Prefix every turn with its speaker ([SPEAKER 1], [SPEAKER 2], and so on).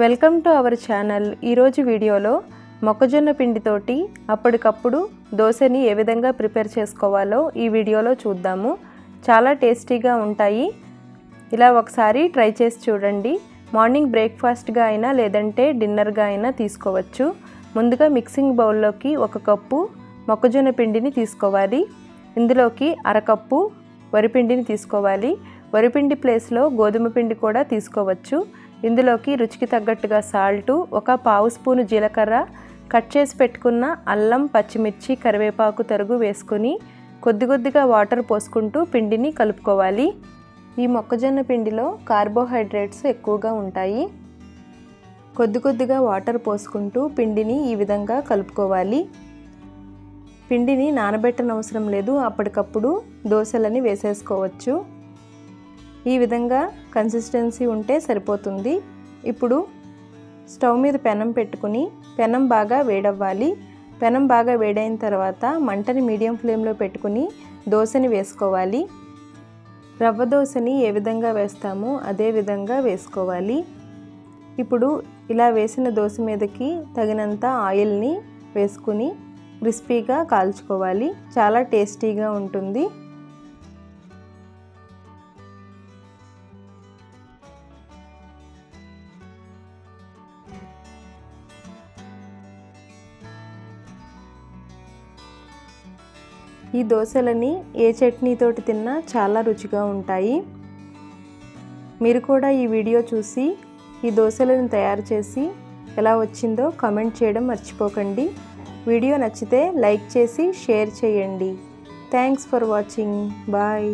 [SPEAKER 1] Welcome to our channel. ఈరోజు వీడియోలో మొక్కజొన్న పిండితోటి అప్పటికప్పుడు దోశని ఏ విధంగా ప్రిపేర్ చేసుకోవాలో ఈ వీడియోలో చూద్దాము. చాలా టేస్టీగా ఉంటాయి. ఇలా ఒకసారి ట్రై చేసి చూడండి. మార్నింగ్ బ్రేక్ఫాస్ట్గా అయినా లేదంటే డిన్నర్గా అయినా తీసుకోవచ్చు. ముందుగా మిక్సింగ్ బౌల్లోకి ఒక కప్పు మొక్కజొన్న పిండిని తీసుకోవాలి. ఇందులోకి అరకప్పు వరిపిండిని తీసుకోవాలి. వరిపిండి ప్లేస్లో గోధుమ పిండి కూడా తీసుకోవచ్చు. ఇందులోకి రుచికి తగ్గట్టుగా సాల్టు ఒక పావు స్పూను జీలకర్ర కట్ చేసి పెట్టుకున్న అల్లం పచ్చిమిర్చి కరివేపాకు తరుగు వేసుకొని కొద్ది కొద్దిగా వాటర్ పోసుకుంటూ పిండిని కలుపుకోవాలి. ఈ మొక్కజొన్న పిండిలో కార్బోహైడ్రేట్స్ ఎక్కువగా ఉంటాయి. కొద్ది కొద్దిగా వాటర్ పోసుకుంటూ పిండిని ఈ విధంగా కలుపుకోవాలి. పిండిని నానబెట్టనవసరం లేదు. అప్పటికప్పుడు దోశలని వేసేసుకోవచ్చు. ఈ విధంగా కన్సిస్టెన్సీ ఉంటే సరిపోతుంది. ఇప్పుడు స్టవ్ మీద పెనం పెట్టుకుని పెనం బాగా వేడవ్వాలి. పెనం బాగా వేడైన తర్వాత మంటని మీడియం ఫ్లేమ్లో పెట్టుకుని దోశని వేసుకోవాలి. రవ్వ దోశని ఏ విధంగా వేస్తామో అదే విధంగా వేసుకోవాలి. ఇప్పుడు ఇలా వేసిన దోశ మీదకి తగినంత ఆయిల్ని వేసుకుని క్రిస్పీగా కాల్చుకోవాలి. చాలా టేస్టీగా ఉంటుంది. ఈ దోశలని ఏ చట్నీతోటి తిన్నా చాలా రుచిగా ఉంటాయి. మీరు కూడా ఈ వీడియో చూసి ఈ దోశలను తయారు చేసి ఎలా వచ్చిందో కమెంట్ చేయడం మర్చిపోకండి. వీడియో నచ్చితే లైక్ చేసి షేర్ చేయండి. Thanks for watching. బాయ్.